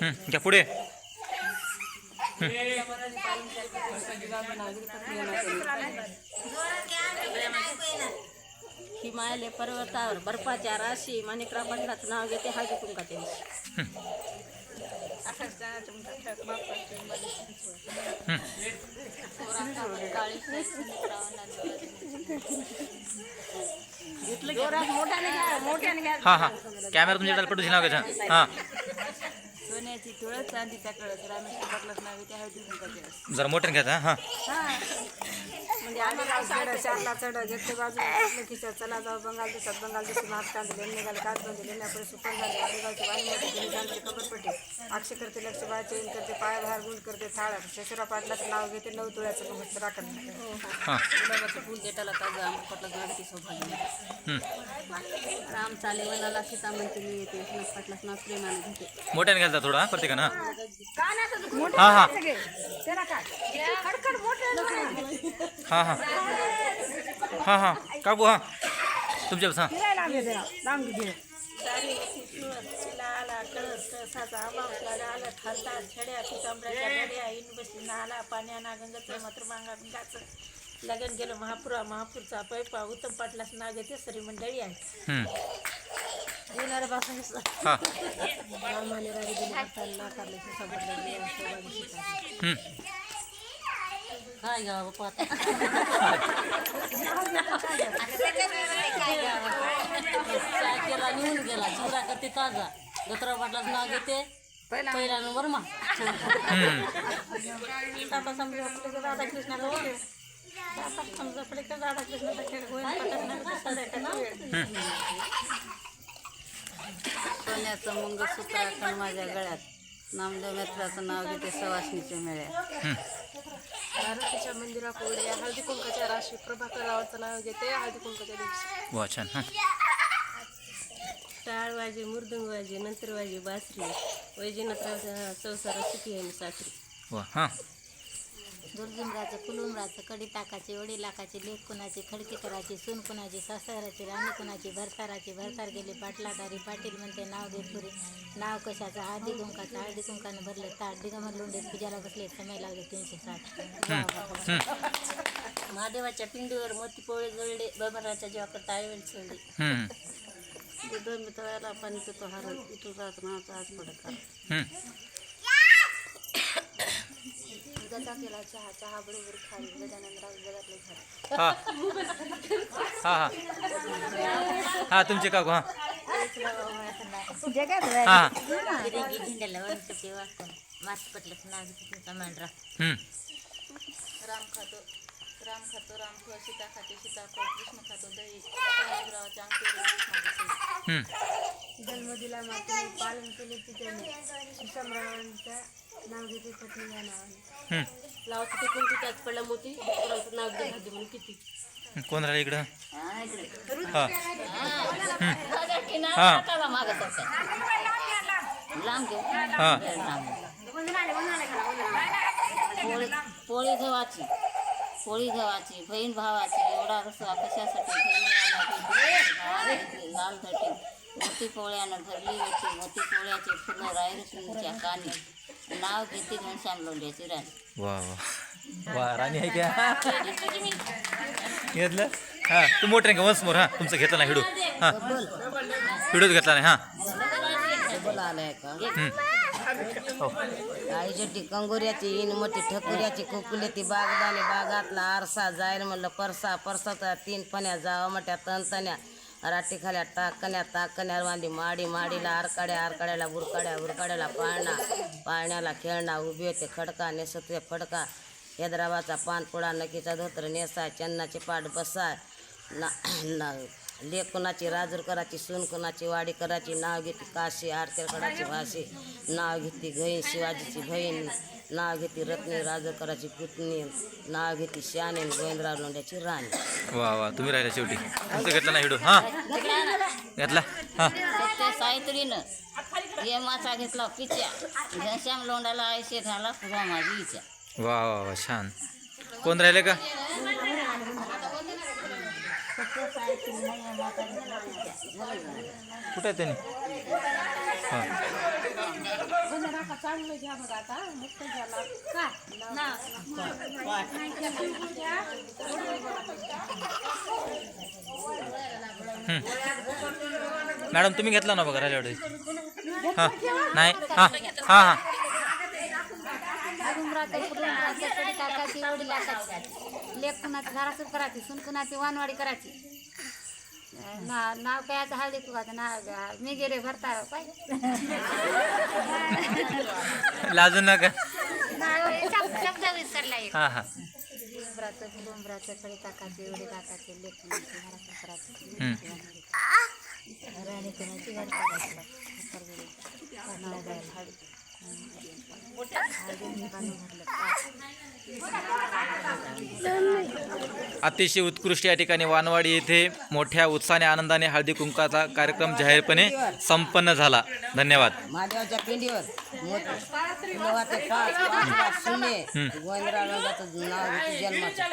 हं, घ्या पुढे. हिमालय पर्वतावर बर्फाच्या राशी माणिकराव पंडिताचं नाव घेते. हळदी कुंकाच्या दिवशी हाँ हाँ। कॅमेरा तुमच्या हाँ। सोन्याची तुळस चांदीचा कळस. रामेश्वर पाटलाचं नाव घेते हळदी कुंकाच्या दिवशी जरा मोठ्याने हां. म्हणजे आम्ही गाव चढ चारला चढ घेतले बाजू घेतलं की चला जाऊ बंगाल दिसत बंगाल कांदले निघाले लेण्यापुढे सुपर झाले वाणी मोठी कबरपट्टी अक्षय करते लक्ष करते पाय बाहेर गुंड करते थाळ. पाटलाचं नाव घेते नऊ तुळ्याचं राखत हां. गुलाबाचं फुल देटाला ताजा राम चाले वनाला सीता म्हणते मी येते. पाटलाचं नाव प्रेमाने घेते. मोठ्याने घ्यायचा थोडा प्रत्येकानं हां. हां हां हां. हां हां काकू हां तुमच्या हां आला कळस कळसाचा आला छड्या पितांबऱ्याच्या इन बसली नाला पाण्या नागंगाचं मात्र मांगा गंगाचं लगन गेलं महापुरा महापूरचा पैपा उत्तम पाटलाच नाग येते सरी मंडळी आहे. येणाऱ्या बासा रामाने राणी दिली हाताला नाकारले हं. काय गावा केला निघून गेला चिवरा करते ताजा पाटलाचं नाव घेते पहिला नंबर मा. आता समजा आपले का राधाकृष्णाला ओळख. सोन्याचं मंगळसूत्र आखण माझ्या गळ्यात. नामदेव मित्राचं नाव घेते सवासणीच्या मेळ्यात मारुतीच्या मंदिरापुढे हळदी कुंकाच्या राशी प्रभाकर रावाचं नाव घेते. हळदी कुंकाच्या दिवशी वा छान हां. टाळ वाजे मृदुंग वाजे नंतर वाजे बासरी वैजनाथरावच्या चौसारा सुखी आहे सासरी वा दुर्जुमराचं कुलुमराचं कडी टाकाचे वडी लाखाचे लेख कुणाचे खडकी करायचे सून कुणाची सासराची राणी कुणाची भरताराची भरतार गेले पाटलादारी पाटील म्हणते नाव घे पुरी. नाव कशाचं? हळदी कुंकाचं हळदी कुंकानं भरले ताट. दिगंबर लोंडे पूजाला बसले समय लागले तीनशे साठ. महादेवाच्या पिंडीवर मोती पोळे जळले बबराच्या जेव्हा ताळवेल सोडले. हं. दोन तळ्याला पाणी पितो हरण इथून जात नावाचा आज पडत हं. गदा केला चहा चहा बरोबर खाली गजानंदराव जगातले हां. हां हां. हां तुमचे काकू हां. हां गिरिंगी झेंड्याला वनस्पती वाचून मास पटलं नाव घेते तुमचा मांडरा हं. राम खातो. राम खातो राम खातो सीता खाते सीता खातो कृष्ण खातो दही अंगठी हं. जन्म दिला मातेने पालन केले तिच्याने सम्राटांच्या नाव घेते पत्नी या नावाने. हं. लावतो ते कोणती त्याच पडला मोती? परंतु नाव दे भाजी म्हणून किती? कोण राहिलं इकडं? हां लांब हां. पोळी पोळी गव्हाची पोळी गव्हाची बहीण भावाची एवढा रस्सा कशासाठी घेतली, लाल धटी. मोती पोळ्यानं भरली होती. मोती पोळ्याचे फुलं रायरसूनच्या कानी. नाव घेते घनश्याम लोंढ्याची राणी. वा वा. वा राणी आहे घेतलं? हां तू मोठे का? वन्स मोर हां. तुमचं घेतलं ना हिडू. हां. हिडूच घेतला नाही हां. आलाय का? हं. हो कंगोऱ्याची इन मोठी ठकुऱ्याची कुकुले बागदाने बागातला आरसा जाईल म्हणलं परसा परसाचा तीन पण्या जावा मोठ्या तनतन्या राठी खाल्या टाकण्या टाकण्या वांदी माडी माडीला आरकाड्या आरकाड्याला बुरकाड्या बुरकाड्याला पाळणा पाळण्याला खेळणा उभी होते खडका नेसते फडका हैदराबादचा पानपुडा नकीचा धोत्र नेसा चन्नाचे पाठ बसा ना ना लेख कुणाची राजूर कराची सून कुणाची वाडी कराची नाव घेते काशी आरतेकडाची भाषी नाव घेते गहीन शिवाजीची बहीण नाव घेते रत्नी राजूर कराची पुतणी नाव घेते शाने गोविंदराव लोंढ्याची राणी. वा वा तुम्ही राहिला शेवटी. तुमचं घेतलं ना हिडू? हां? घेतला? हां. सत्य सावित्रीनं ये मासा घेतला पिच्या घनश्याम लोंडाला आयशे घाला फुगा माझी इच्छा. वा वा वा छान. कोण राहिले का? कुठे आहे त्यांनी? मॅडम तुम्ही घेतला ना बघा राहिल्यावर हां. नाही. हां. हां हां. लेख कुणाची धारासूर करायची सुन कुणाची वानवाडी करायची. ना नाव काय आता हळदी कुकाचं नाव? मी गेले भरता काय लाजू नका. नाव शब्द शब्द विसरला एक. हां हां. घुमराचं फुलुमराचं कडी टाकायची एवढी टाकायची लेख कुणाची धारासूर करायची हम्म. राणी कुणाची घर करायची अतिशय उत्कृष्ट या ठिकाणी वानवाडी येथे मोठ्या उत्साहाने आनंदाने हळदी कुंकाचा कार्यक्रम जाहीरपणे संपन्न झाला. धन्यवाद. महादेवाच्या पिंडीवर जन्माचं